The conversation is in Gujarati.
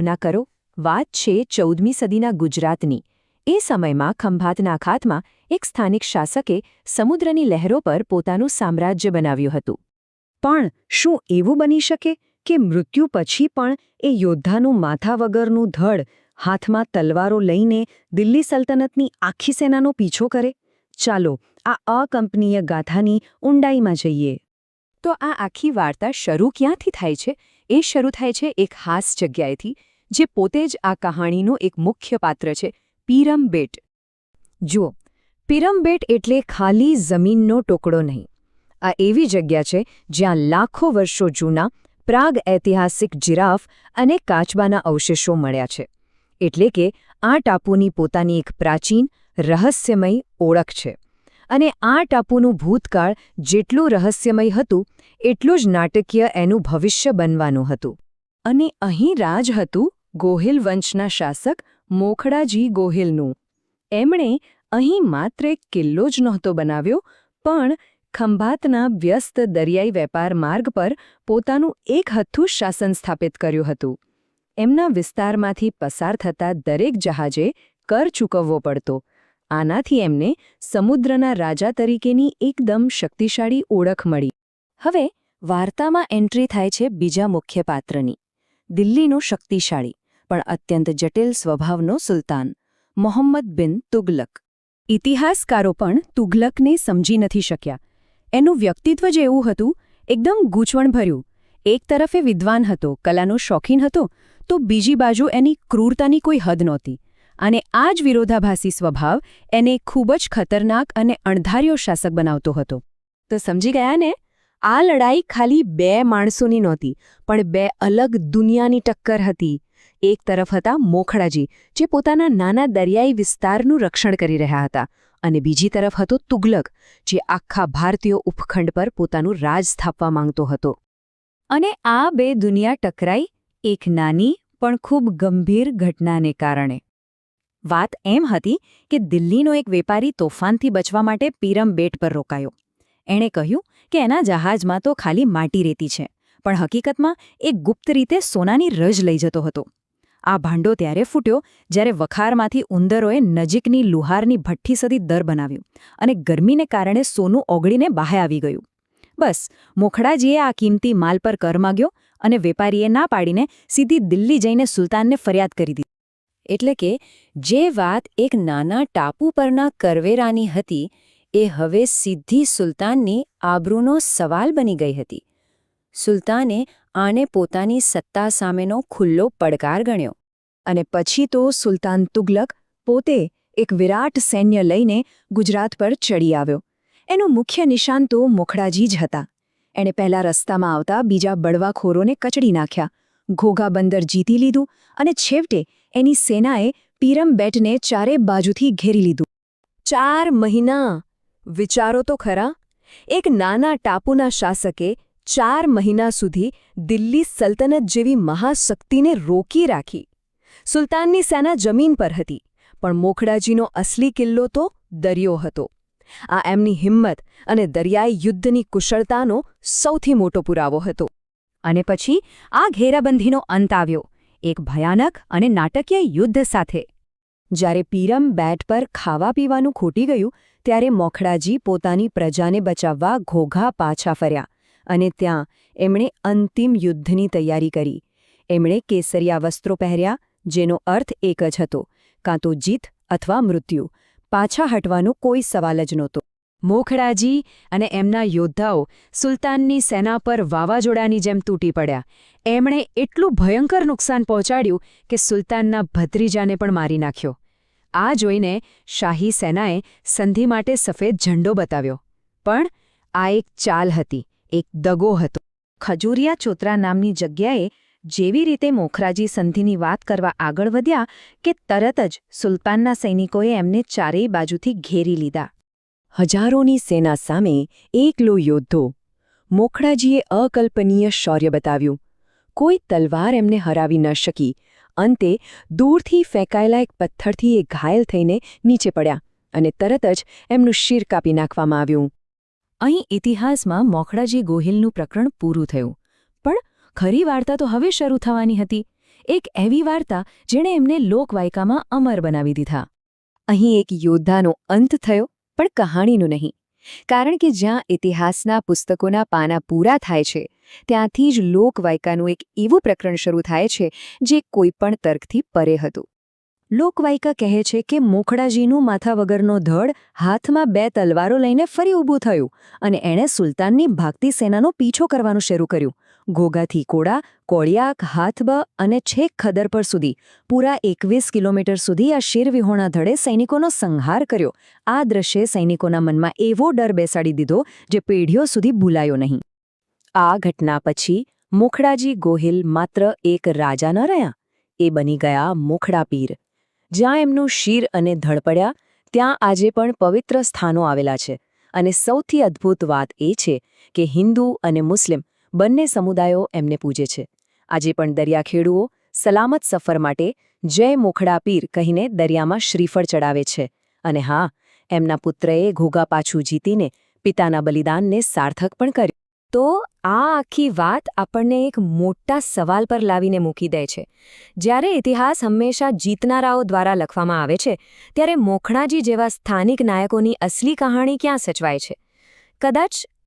કલ્પના કરો, વાત છે ચૌદમી સદીના ગુજરાતની. એ સમયમાં ખંભાતના અખાતમાં એક સ્થાનિક શાસકે સમુદ્રની લહેરો પર પોતાનું સામ્રાજ્ય બનાવ્યું હતું. પણ શું એવું બની શકે કે મૃત્યુ પછી પણ એ યોદ્ધાનું માથા વગરનું ધડ, હાથમાં તલવારો લઈને દિલ્હી સલ્તનતની આખી સેનાનો પીછો કરે? ચાલો, આ અકંપનીય ગાથાની ઊંડાઈમાં જઈએ. તો આ આખી વાર્તા શરૂ ક્યાંથી થાય છે? એ શરૂ થાય છે એક ખાસ જગ્યાએથી. જે પોતે જ આ કહાણીનું એક મુખ્ય પાત્ર છે પીરમબેટ જુઓ પીરમબેટ એટલે ખાલી જમીનનો ટુકડો નહીં. આ એવી જગ્યા છે જ્યાં લાખો વર્ષો જૂના, પ્રાગ ઐતિહાસિક જિરાફ અને કાચબાના અવશેષો મળ્યા છે. એટલે કે આ ટાપુની પોતાની એક પ્રાચીન, રહસ્યમય ઓળખ છે. અને આ ટાપુનું ભૂતકાળ જેટલું રહસ્યમય હતું, એટલું જ નાટકીય એનું ભવિષ્ય બનવાનું હતું. અને અહીં રાજ હતું ગોહિલ વંશના શાસક મોખડાજી ગોહિલનું. એમણે અહીં માત્ર એક કિલ્લો જ નહોતો બનાવ્યો, પણ ખંભાતના વ્યસ્ત દરિયાઈ વેપાર માર્ગ પર પોતાનું એક હથ્થું શાસન સ્થાપિત કર્યું હતું. એમના વિસ્તારમાંથી પસાર થતા દરેક જહાજે કર ચૂકવવો પડતો. આનાથી એમને સમુદ્રના રાજા તરીકેની એકદમ શક્તિશાળી ઓળખ મળી. હવે વાર્તામાં એન્ટ્રી થાય છે બીજા મુખ્ય પાત્રની, દિલ્હીનું શક્તિશાળી. પણ અત્યંત જટિલ સ્વભાવનો સુલતાન, મોહમ્મદ બિન તુગલક. ઇતિહાસકારો પણ તુગલકને સમજી નથી શક્યા. એનું વ્યક્તિત્વ જ એવું હતું, એકદમ ગૂંચવણભર્યું. એક તરફે વિદ્વાન હતો, કલાનો શોખીન હતો, તો બીજી બાજુ એની ક્રૂરતાની કોઈ હદ નહોતી. અને આ જ વિરોધાભાસી સ્વભાવ એને ખૂબ જ ખતરનાક અને અણધાર્યો શાસક બનાવતો હતો. તો સમજી ગયા ને? આ લડાઈ ખાલી બે માણસોની નહોતી, પણ બે અલગ દુનિયાની ટક્કર હતી. એક તરફ હતા મોખડાજી, જે પોતાના નાના દરિયાઈ વિસ્તારનું રક્ષણ કરી રહ્યા હતા, અને બીજી તરફ હતો તુગલક, જે આખા ભારતીય ઉપખંડ પર પોતાનું રાજ સ્થાપવા માંગતો હતો. અને આ બે દુનિયા ટકરાઈ, એક નાની પણ ખૂબ ગંભીર ઘટનાને કારણે. વાત એમ હતી કે દિલ્હીનો એક વેપારી તોફાનથી બચવા માટે પીરમ બેટ પર રોકાયો. એણે કહ્યું કે એના જહાજમાં તો ખાલી માટી રેતી છે, પણ હકીકતમાં એ ગુપ્ત રીતે સોનાની રજ લઈ જતો હતો. આ ભાંડો ત્યારે ફૂટ્યો જ્યારે વખારમાંથી ઉંદરોએ નજીકની લુહારની ભઠ્ઠી સદી દર બનાવ્યું અને ગરમીને કારણે સોનું ઓગળીને બહાર આવી ગયું. બસ, મોખડાજીએ આ કિંમતી માલ પર કર માગ્યો અને વેપારીએ ના પાડીને સીધી દિલ્હી જઈને સુલતાનને ફરિયાદ કરી દીધી. એટલે કે, જે વાત એક નાના ટાપુ પરના કરવેરાની હતી, એ હવે સીધી સુલતાનની આબરૂનો સવાલ બની ગઈ હતી. સુલતાને આને પોતાની સત્તા સામેનો ખુલ્લો પડકાર ગણ્યો. અને પછી તો સુલતાન તુગલક પોતે એક વિરાટ સૈન્ય લઈને ગુજરાત પર ચડી આવ્યો. એનું મુખ્ય નિશાન તો મોખડાજી જ હતા. એણે પહેલા રસ્તામાં આવતા બીજા બળવાખોરોને કચડી નાખ્યા. ઘોઘા બંદર જીતી લીધું અને છેવટે એની સેનાએ પીરમ બેટને ચારે બાજુથી ઘેરી લીધું. ચાર મહિના! વિચારો તો ખરા. એક નાના ટાપુના શાસકે ચાર મહિના સુધી દિલ્હી સલ્તનત જેવી મહાશક્તિને રોકી રાખી. સુલતાનની સેના જમીન પર હતી, પણ મોખડાજીનો અસલી કિલ્લો તો દરિયો હતો. આ એમની હિંમત અને દરિયાઈ યુદ્ધની કુશળતાનો સૌથી મોટો પુરાવો હતો. અને પછી આ ઘેરાબંધીનો અંત આવ્યો, એક ભયાનક અને નાટકીય યુદ્ધ સાથે. જ્યારે પીરમ બેટ પર ખાવા પીવાનું ખૂટી ગયું, ત્યારે મોખડાજી પોતાની પ્રજાને બચાવવા ઘોઘા પાછા ફર્યા. અને ત્યાં એમણે અંતિમ યુદ્ધની તૈયારી કરી. એમણે કેસરિયા વસ્ત્રો પહેર્યા, જેનો અર્થ એક જ હતો, કાં તો જીત અથવા મૃત્યુ. પાછા હટવાનો કોઈ સવાલ જ નહોતો. મોખડાજી અને એમના યોદ્ધાઓ સુલતાનની સેના પર વાવાઝોડાની જેમ તૂટી પડ્યા. એમણે એટલું ભયંકર નુકસાન પહોંચાડ્યું કે સુલતાનના ભત્રીજાને પણ મારી નાખ્યો. આ જોઈને શાહી સેનાએ સંધિ માટે સફેદ ઝંડો બતાવ્યો. પણ આ એક ચાલ હતી. એક દગો હતો. ખજૂરિયા ચોતરા નામની જગ્યાએ જેવી રીતે મોખરાજી સંધિની વાત કરવા આગળ વધ્યા કે તરત જ સુલતાનના સૈનિકોએ એમને ચારેય બાજુથી ઘેરી લીધા. હજારોની સેના સામે એકલો યોદ્ધો મોખરાજીએ અકલ્પનીય શૌર્ય બતાવ્યું. કોઈ તલવાર એમને હરાવી ન શકી. અંતે દૂરથી ફેંકાયેલા એક પથ્થરથી એ ઘાયલ થઈને નીચે પડ્યા અને તરત જ એમનું શિર કાપી નાખવામાં આવ્યું. અહીં ઇતિહાસમાં મોખડાજી ગોહિલનું પ્રકરણ પૂરું થયું. પણ ખરી વાર્તા તો હવે શરૂ થવાની હતી. એક એવી વાર્તા જેણે એમને લોકવાયકામાં અમર બનાવી દીધા. અહીં એક યોદ્ધાનો અંત થયો, પણ કહાણીનો નહીં. કારણ કે જ્યાં ઇતિહાસના પુસ્તકોના પાના પૂરા થાય છે, ત્યાંથી જ લોકવાયકાનું એક એવું પ્રકરણ શરૂ થાય છે, જે કોઈપણ તર્કથી પરે હતું. લોકવાયકા કહે છે કે મોખડાજીનું માથા વગરનો ધડ હાથમાં બે તલવારો લઈને ફરી ઊભું થયું અને એણે સુલતાનની ભાગતી સેનાનો પીછો કરવાનું શરૂ કર્યું. ઘોઘાથી કોડા કોળિયાક, હાથબ અને છેક ખદર પર સુધી, પૂરા એકવીસ કિલોમીટર સુધી આ શેરવિહોણા ધડે સૈનિકોનો સંહાર કર્યો. આ દ્રશ્યે સૈનિકોના મનમાં એવો ડર બેસાડી દીધો જે પેઢીઓ સુધી ભૂલાયો નહીં. આ ઘટના પછી મોખડાજી ગોહિલ માત્ર એક રાજા ન રહ્યા. એ બની ગયા મોખડા પીર જ્યાં એમનું શીર અને ધડપડ્યા ત્યાં આજે પણ પવિત્ર સ્થાનો આવેલા છે. અને સૌથી અદ્ભુત વાત એ છે કે હિન્દુ અને મુસ્લિમ બંને સમુદાયો એમને પૂજે છે. આજે પણ દરિયાખેડુઓ સલામત સફર માટે જય મોખડા પીર કહીને દરિયામાં શ્રીફળ ચડાવે છે. અને હા, એમના પુત્રએ ઘોઘા પાછું જીતીને પિતાના બલિદાનને સાર્થક પણ કર્યું. તો આ આખી વાત આપણને એક મોટા સવાલ પર લાવીને મૂકી દે છે. જ્યારે ઇતિહાસ હંમેશા જીતનારાઓ દ્વારા લખવામાં આવે છે, ત્યારે મોખણાજી જેવા સ્થાનિક નાયકોની અસલી કહાણી ક્યાં સચવાય છે? કદાચ